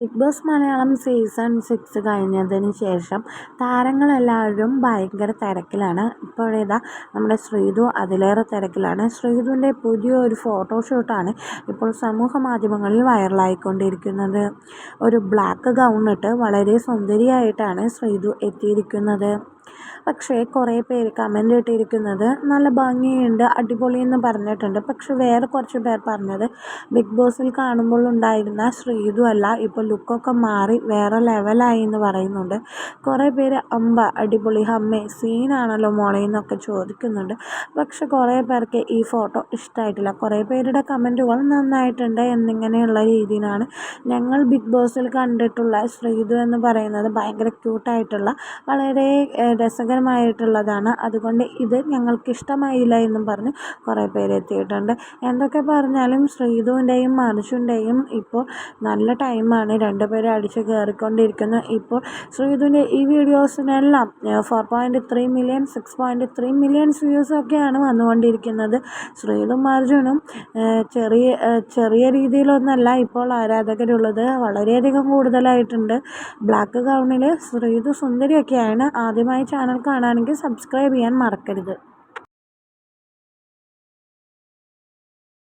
Big Boss Malayalam season six കഴിഞ്ഞതിന് ശേഷം താരങ്ങളെല്ലാവരും ഭയങ്കര തിരക്കിലാണ്. ഇപ്പോഴേതാ നമ്മുടെ ശ്രീതു അതിലേറെ തിരക്കിലാണ്. ശ്രീതുവിന്റെ പുതിയൊരു ഫോട്ടോഷൂട്ടാണ് ഇപ്പോൾ സമൂഹ മാധ്യമങ്ങളിൽ വൈറലായിക്കൊണ്ടിരിക്കുന്നത് ഒരു ബ്ലാക്ക് ഗൗണിട്ട് വളരെ സുന്ദരിയായിട്ടാണ് ശ്രീതു എത്തിയിരിക്കുന്നത്. പക്ഷേ കുറേ പേര് കമന്റ് ഇട്ടിരിക്കുന്നത് നല്ല ഭംഗിയുണ്ട് അടിപൊളി എന്ന് പറഞ്ഞിട്ടുണ്ട്. പക്ഷേ വേറെ കുറച്ച് പേർ പറഞ്ഞത് ബിഗ് ബോസിൽ കാണുമ്പോൾ ഉണ്ടായിരുന്ന ശ്രീതു അല്ല ഇപ്പോൾ ലുക്കൊക്കെ മാറി വേറെ ലെവലായി എന്ന് പറയുന്നുണ്ട്. കുറേ പേര് അമ്പ അടിപൊളി ഹമ്മേ സീനാണല്ലോ മോളെ എന്നൊക്കെ ചോദിക്കുന്നുണ്ട്. പക്ഷെ കുറേ പേർക്ക് ഈ ഫോട്ടോ ഇഷ്ടമായിട്ടില്ല കുറേ പേരുടെ കമന്റുകൾ നന്നായിട്ടുണ്ട് എന്നിങ്ങനെയുള്ള രീതിയിലാണ് ഞങ്ങൾ ബിഗ് ബോസിൽ കണ്ടിട്ടുള്ള ശ്രീതു എന്ന് പറയുന്നത് ഭയങ്കര ക്യൂട്ടായിട്ടുള്ള വളരെ രസകരമായിട്ടുള്ളതാണ്. അതുകൊണ്ട് ഇത് ഞങ്ങൾക്ക് ഇഷ്ടമായില്ല എന്നും പറഞ്ഞ് കുറേ പേര് എത്തിയിട്ടുണ്ട്. എന്തൊക്കെ പറഞ്ഞാലും ശ്രീതുവിന്റെയും മനുഷ്യന്റെയും ഇപ്പോൾ നല്ല ടൈമാണ്. രണ്ടുപേരും അടിച്ച് കയറിക്കൊണ്ടിരിക്കുന്നു. ഇപ്പോൾ ശ്രീധുവിന്റെ ഈ വീഡിയോസിനെല്ലാം four point three million six point three millions വ്യൂസൊക്കെയാണ് വന്നുകൊണ്ടിരിക്കുന്നത്. ശ്രീധും അർജുനും ചെറിയ ചെറിയ രീതിയിലൊന്നല്ല ഇപ്പോൾ ആരാധകരുള്ളത്. വളരെയധികം കൂടുതലായിട്ടുണ്ട്. ബ്ലാക്ക് ഗൗണിൽ ശ്രീധു സുന്ദരിയൊക്കെയാണ് ആദ്യമായി ചാനൽ കാണാനെങ്കിൽ സബ്സ്ക്രൈബ് ചെയ്യാൻ മറക്കരുത്.